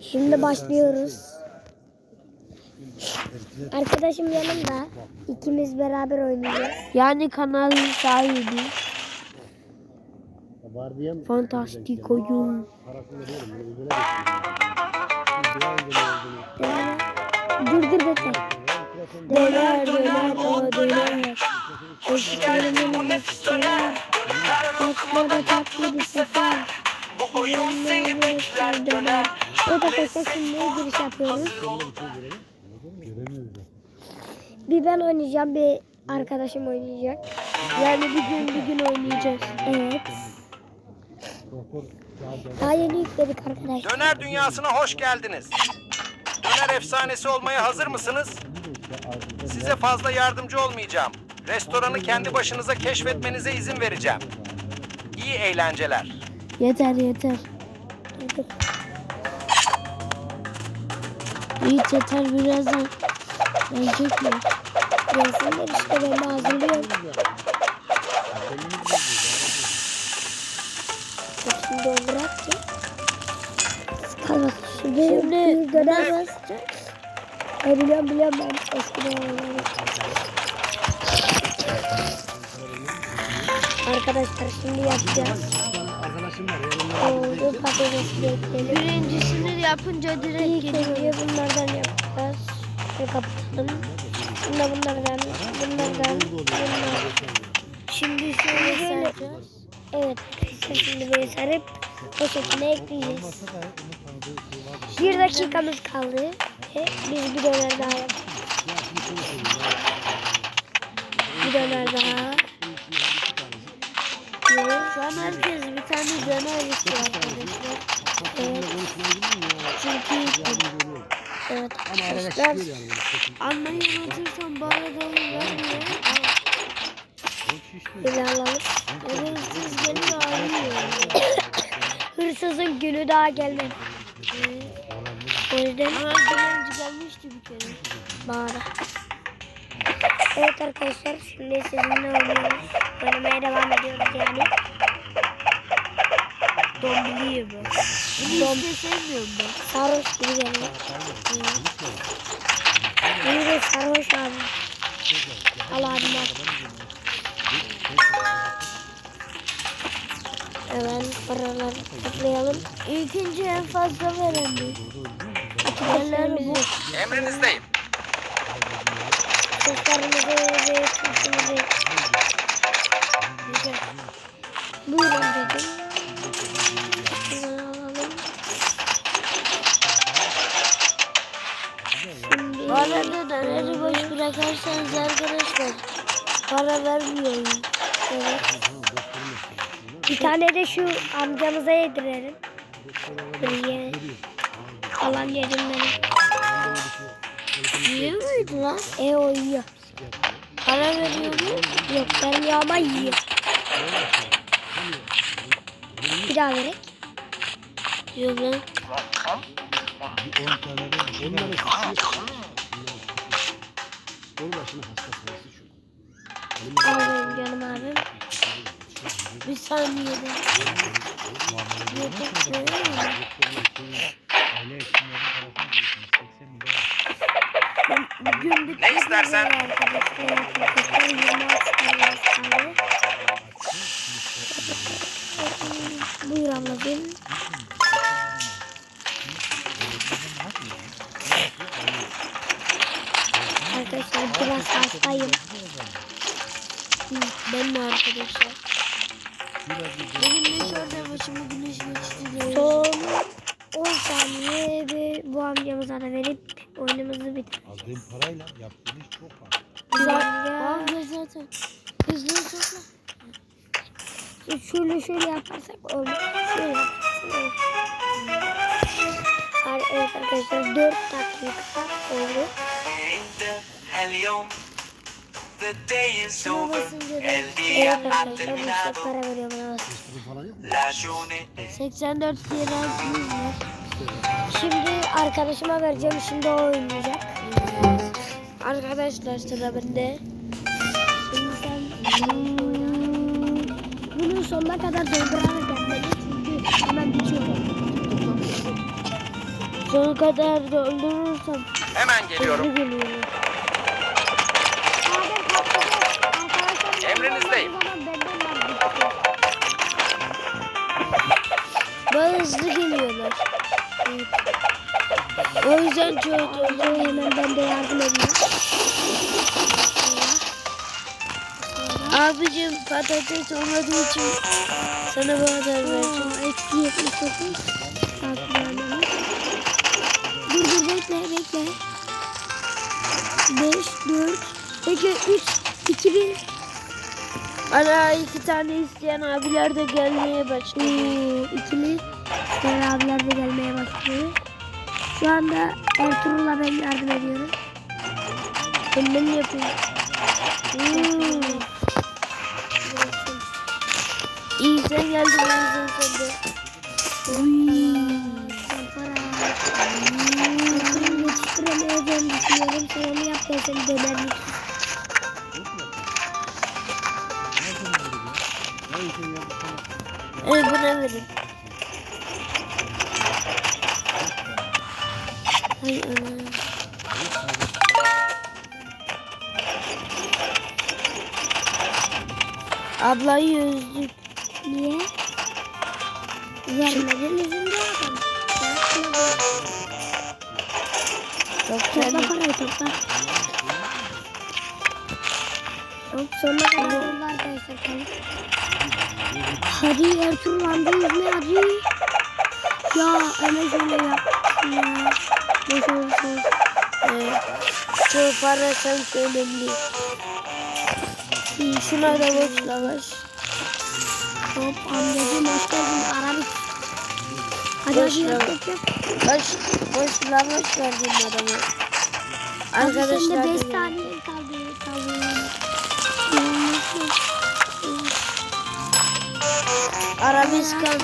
Şimdi başlıyoruz. Arkadaşım yanımda. İkimiz beraber oynayacağız. Yani kanalın sahibi. Fantastik oyun. Dur dur bekle. Döner döner o döner. Eskilerin nefisler. Aklıma tatlı bir sefer. Yönler döner. Evet arkadaşlar şimdi giriş yapıyoruz. Bir ben oynayacağım bir arkadaşım oynayacak. Yani bir gün bir gün oynayacağız. Evet. Daha yeni yükledik arkadaşlar. Döner dünyasına hoş geldiniz. Döner efsanesi olmaya hazır mısınız? Size fazla yardımcı olmayacağım. Restoranı kendi başınıza keşfetmenize izin vereceğim. İyi eğlenceler. Yeter yeter. Yiğit yeter birazdan. Gelecek mi? Gelsinler işte ben de hazırlıyorum. Şimdi onu bırak ki. Kal bak şimdi, döner ne var. E, biliyorum biliyorum ben eskiden oynadım. Arkadaşlar şimdi yapacağız. Oldu patatesi bekleyelim. Birincisini yapınca direkt İlk geliyor. bunlardan yapacağız. Şöyle kapatalım. Bunda bunlardan, bunlardan, bunlar. Şimdi şöyle saracağız. Evet, şimdi böyle sarıp o şekilde ekleyeceğiz. Bir dakikamız kaldı. Ve biz bir döner daha yapacağız. Bir döner daha. Şu an herkes tane döner istiyor arkadaşlar. Evet, Çünkü evet arkadaşlar. Anlayı unutursam bana da olur vermiyor. Böyle alalım. Hırsız geliyor ağlıyor. Hırsızın günü daha gelmedi. O yüzden Ama önce gelmişti bir kere. Bağda. Evet arkadaşlar şimdi sizinle oynuyoruz. Oynamaya devam ediyoruz yani. Dombili bu. Bunu hiç de sevmiyorum ben. Sarhoş gibi geliyor. İyi de sarhoş abi. Al abim al. Hemen paraları toplayalım. İlkinci en fazla veren bir. Diğerleri bu. Emrinizdeyim. Seslerimizi ve sesimizi. Bir tane de şu amcamıza yedirelim. Buraya. Kalan yedim benim. Yiyor muydu lan? E o yiyor. Para veriyor mu? Yok vermiyor ama yiyor. Bir daha verek. Yok lan. Onların Kol saniyede. Ne istersen. Arkadaşlar arkadaşlar 26 tane kaldı. Buyur ablacığım. Arkadaşlar biraz hastayım. Ben de arkadaşlar. Ne şurada başımı güneş geçti. Son 10 saniye ve bu amcamıza da verip oyunumuzu bitir. Aldığım parayla yaptığın iş çok fazla. Güzel Abi zaten. Hızlı topla. Şöyle şöyle yaparsak olur. Şöyle yaparsak Evet arkadaşlar 4 dakika oldu. Şuna Evet işte para veriyor bana. Falan yok mu? Journée 84 lira var. Şimdi arkadaşıma vereceğim. Şimdi o oynayacak. Arkadaşlar sıra bende. Şimdi sen bunun sonuna kadar doldurarak yapmalıyız. Çünkü hemen bitiyor. Son kadar doldurursam Hemen geliyorum. hızlı geliyorum. Emrinizdeyim. Bana hızlı geliyorlar. O yüzden çok dolduruyorum. Hemen ben de yardım edeyim. Abicim patates olmadığı için sana bu kadar vereceğim. Eksi 79. Takip hemen. Dur dur bekle bekle. 5, 4, bekle 3, 2, 1. Ana iki tane isteyen abiler de gelmeye başladı. Oo, ikili Diğer abiler de gelmeye başlıyor. Şu anda Ertuğrul'a ben yardım ediyorum. Ben ben yapıyorum. Hmm. İyi sen geldin o yüzden sen de. Ertuğrul'u yetiştiremeyeceğimi düşünüyorum. Sen onu yap ben seni buna verin. Ay ana. Ablayı üzdük. Niye? Vermedin. Yapma. Yok Topla parayı topla. Yok sonuna kadar yolla arkadaşlar kalın. Hadi Ertuğrul amca yüzme hadi. Ya Ömer şöyle yapsın ya. Boş olsun. Evet. Çok para sanki önemli. İyi, Şuna da boş lavaş. Hop amcacığım hoş geldin Arabik. Hadi Boş hadi yap lavaş. yap. Boş, boş lavaş verdim. Hadi Arkadaşlar sende da 5 geldi. Arabiskan.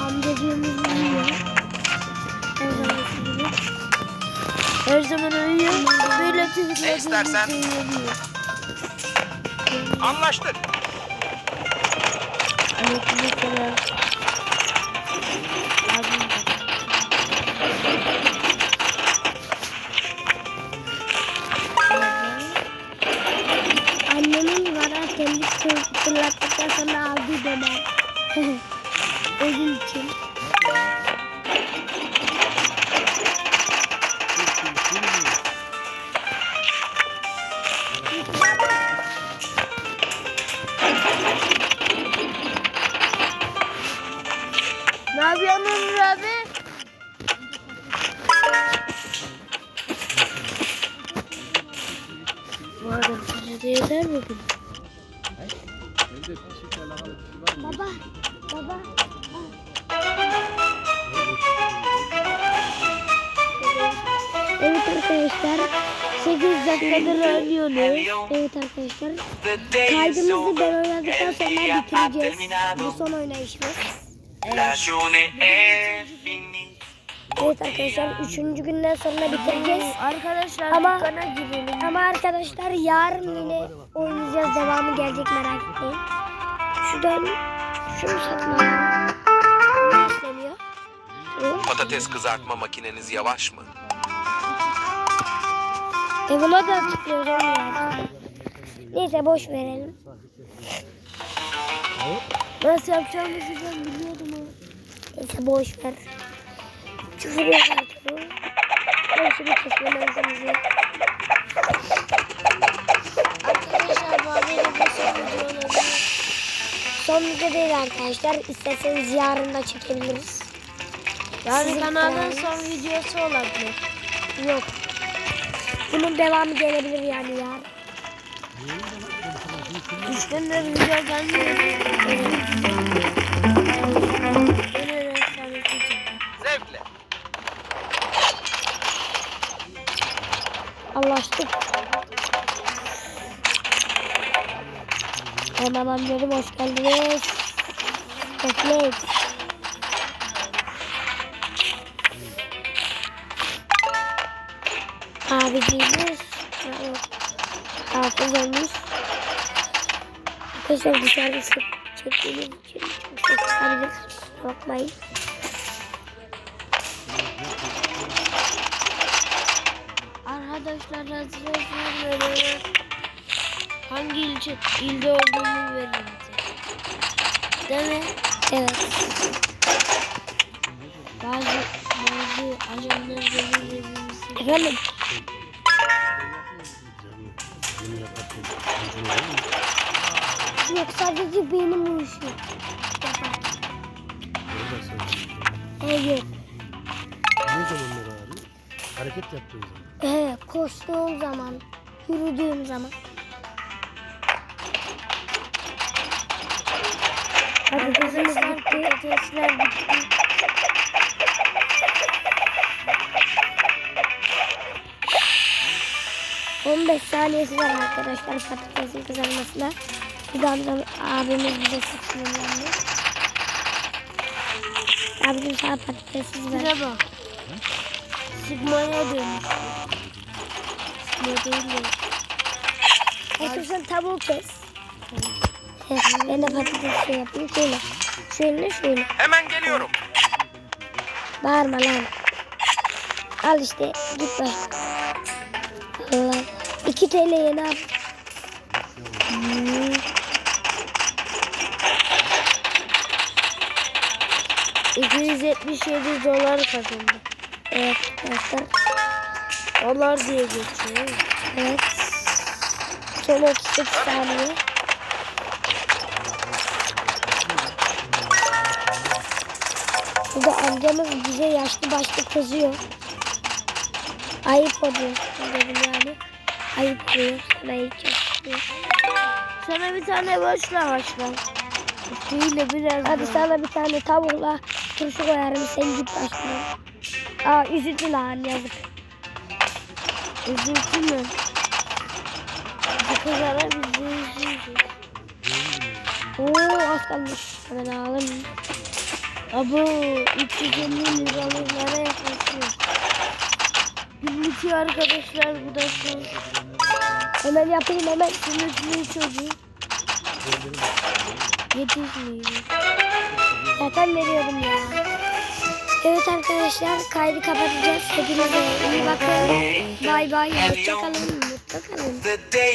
Amcacığımız uyuyor. Her zamanki gibi. Her zaman uyuyor. Böyle tıkladığımızda istersen? uyanıyor. Anlaştık. Evet mesela. Abim size de yeter mi bu? Baba, baba. Evet arkadaşlar. 8 dakikadır. Helium, Evet arkadaşlar. Kaydımızı ben oynadıktan sonra bitireceğiz. Bu son oynayışımız. Finie. Evet arkadaşlar 3. günden sonra bitireceğiz. Arkadaşlar Ama- dükkana girelim. Ama arkadaşlar yarın yine oynayacağız. Devamı gelecek merak etmeyin. Şuradan şunu satmayalım. Patates kızartma makineniz yavaş mı? E buna da tıklıyoruz onu yani. Neyse boş verelim. Nasıl yapacağımızı ben biliyordum ama. Neyse boş ver. Artık. Ben şimdi küfürlemezsiniz. Arkadaşlar bu haberi son video olabilir. Son video değil arkadaşlar. İsterseniz yarın da çekebiliriz. Yani Sizin kanalın son videosu olabilir. Yok. Bunun devamı gelebilir yani yarın. Gündür video gelmiyor. Annerim hoş geldiniz. Bekleyin. Abiciğimiz. Hafız olmuş. Arkadaşlar dışarıda çektiğimiz için çok kusura bakmayın. Arkadaşlar vermeden hangi ilçe ilde olduğunu verin bize. Değil mi? Evet. Bazı bazı ajanlar Efendim. Ucunu değil mi? yok sadece benim söyleyeyim. Evet. Ne zamanlar abi? Hareket yaptığın zaman. Evet, koştuğum zaman, yürüdüğüm zaman. Patatesimiz bitti, patatesler bitti. On beş saniyesi var arkadaşlar patatesin kızarmasına. Bir de amcam, abimiz bize sıkıntılandı. Abicim sana patatessiz ver. Şuna bak. Sigma'ya dönmüş. Sigma değil sen tavuğu kes. Ben de patates şey yapayım. Şöyle. Şöyle şöyle. Hemen geliyorum. Bağırma lan. Al işte. Git bak. Allah. 2 TL'ye ne yap? Hmm. ...277 dolar kazandı. Evet arkadaşlar. Dolar diye geçiyor. Evet. Son 38 saniye. Amcamız bize yaşlı başlı kızıyor. Ayıp oluyor dedim yani. Ayıp oluyor. Sana hiç yakışmıyor. Sana bir tane boş lavaş ver. Üstüyle biraz Hadi daha. sana bir tane tavukla turşu koyarım sen git başına. Aa üzüldü lan yazık. Üzüntü mü? Bu kızlara biz de üzüldük. Oo az kalmış. Hemen alalım. Abo 350 liralıklara yaklaşıyor. Gün bitiyor arkadaşlar bu da son. Hemen yapayım hemen. Sınıflı çocuğu. Yetişmiyor. Zaten veriyordum ya. Evet arkadaşlar kaydı kapatacağız. Hepinize iyi bakın. Bay bay. Hoşçakalın. Mutlu kalın.